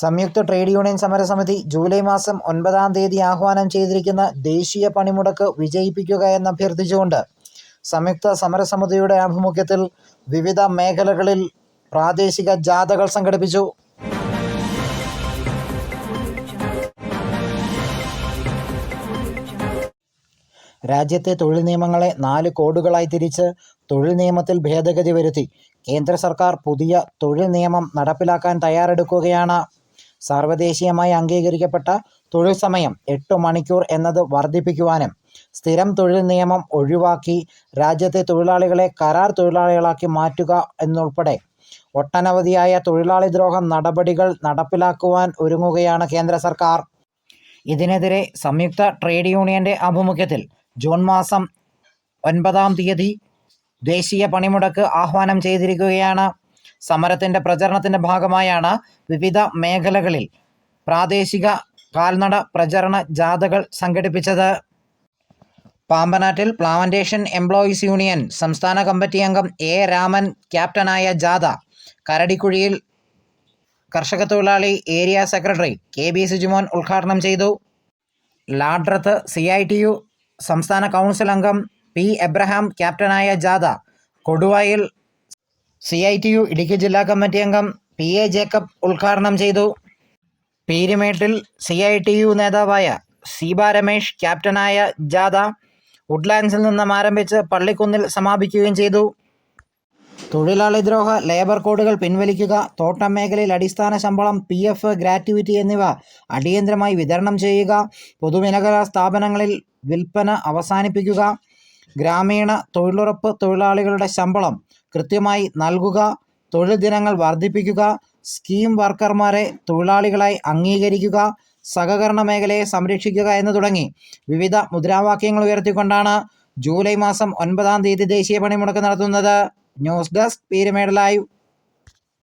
സംയുക്ത trade union സമരസമിതി July മാസം ഒൻപതാം തീയതി ആഹ്വാനം ചെയ്തിരിക്കുന്ന ദേശീയ പണിമുടക്ക് വിജയിപ്പിക്കുക എന്നഭ്യർത്ഥിച്ചുകൊണ്ട് സംയുക്ത സമരസമിതിയുടെ ആഭിമുഖ്യത്തിൽ വിവിധ മേഖലകളിൽ പ്രാദേശിക ജാഥകൾ സംഘടിപ്പിച്ചു. രാജ്യത്തെ തൊഴിൽ നിയമങ്ങളെ നാല് കോഡുകളായി തിരിച്ച് തൊഴിൽ നിയമത്തിൽ ഭേദഗതി വരുത്തി. കേന്ദ്ര സർക്കാർ പുതിയ തൊഴിൽ നിയമം നടപ്പിലാക്കാൻ തയ്യാറെടുക്കുകയാണ് സാർവദേശീയമായി അംഗീകരിക്കപ്പെട്ട തൊഴിൽ സമയം എട്ട് മണിക്കൂർ എന്നത് വർദ്ധിപ്പിക്കുവാനും സ്ഥിരം തൊഴിൽ നിയമം ഒഴിവാക്കി രാജ്യത്തെ തൊഴിലാളികളെ കരാർ തൊഴിലാളികളാക്കി മാറ്റുക എന്നുൾപ്പെടെ ഒട്ടനവധിയായ തൊഴിലാളി ദ്രോഹം നടപടികൾ നടപ്പിലാക്കുവാൻ ഒരുങ്ങുകയാണ് കേന്ദ്ര സർക്കാർ. ഇതിനെതിരെ സംയുക്ത ട്രേഡ് യൂണിയന്റെ ആഭിമുഖ്യത്തിൽ ജൂൺ മാസം ഒൻപതാം തീയതി ദേശീയ പണിമുടക്ക് ആഹ്വാനം ചെയ്തിരിക്കുകയാണ്. സമരത്തിന്റെ പ്രചരണത്തിന്റെ ഭാഗമായാണ് വിവിധ മേഖലകളിൽ പ്രാദേശിക കാൽനട പ്രചരണ ജാഥകൾ സംഘടിപ്പിച്ചത്. പാമ്പനാട്ടിൽ പ്ലാന്റേഷൻ എംപ്ലോയീസ് യൂണിയൻ സംസ്ഥാന കമ്മിറ്റി അംഗം എ രാമൻ ക്യാപ്റ്റനായ ജാഥ. കരടിക്കുഴിയിൽ കർഷക തൊഴിലാളി area secretary K B Sijumon ഉദ്ഘാടനം ചെയ്തു. ലാഡ്രത്ത് സി ഐ ടി യു സംസ്ഥാന കൗൺസിൽ അംഗം പി എബ്രഹാം ക്യാപ്റ്റനായ ജാഥ. കൊടുവായിൽ C I T U Idukki ജില്ലാ കമ്മിറ്റി അംഗം പി എ ജേക്കബ് ഉദ്ഘാടനം ചെയ്തു. പീരിമേട്ടിൽ സി ഐ ടി യു നേതാവായ സീബ രമേഷ് ക്യാപ്റ്റനായ ജാഥ വുഡ്ലാൻഡ്സിൽ നിന്നും ആരംഭിച്ച് പള്ളിക്കുന്നിൽ സമാപിക്കുകയും ചെയ്തു. തൊഴിലാളി ദ്രോഹ ലേബർ കോഡുകൾ പിൻവലിക്കുക തോട്ടം മേഖലയിൽ അടിസ്ഥാന ശമ്പളം പി എഫ് ഗ്രാറ്റുവിറ്റി എന്നിവ അടിയന്തരമായി വിതരണം ചെയ്യുക പൊതുമേഖലാ സ്ഥാപനങ്ങളിൽ വിൽപ്പന അവസാനിപ്പിക്കുക ഗ്രാമീണ തൊഴിലുറപ്പ് തൊഴിലാളികളുടെ ശമ്പളം കൃത്യമായി നൽകുക തൊഴിൽ ദിനങ്ങൾ വർദ്ധിപ്പിക്കുക സ്കീം വർക്കർമാരെ തൊഴിലാളികളായി അംഗീകരിക്കുക സഹകരണ മേഖലയെ സംരക്ഷിക്കുക എന്ന് തുടങ്ങി. വിവിധ മുദ്രാവാക്യങ്ങൾ ഉയർത്തിക്കൊണ്ടാണ് ജൂലൈ മാസം ഒൻപതാം തീയതി ദേശീയ പണിമുടക്ക് നടത്തുന്നത്. News desk Peermade live.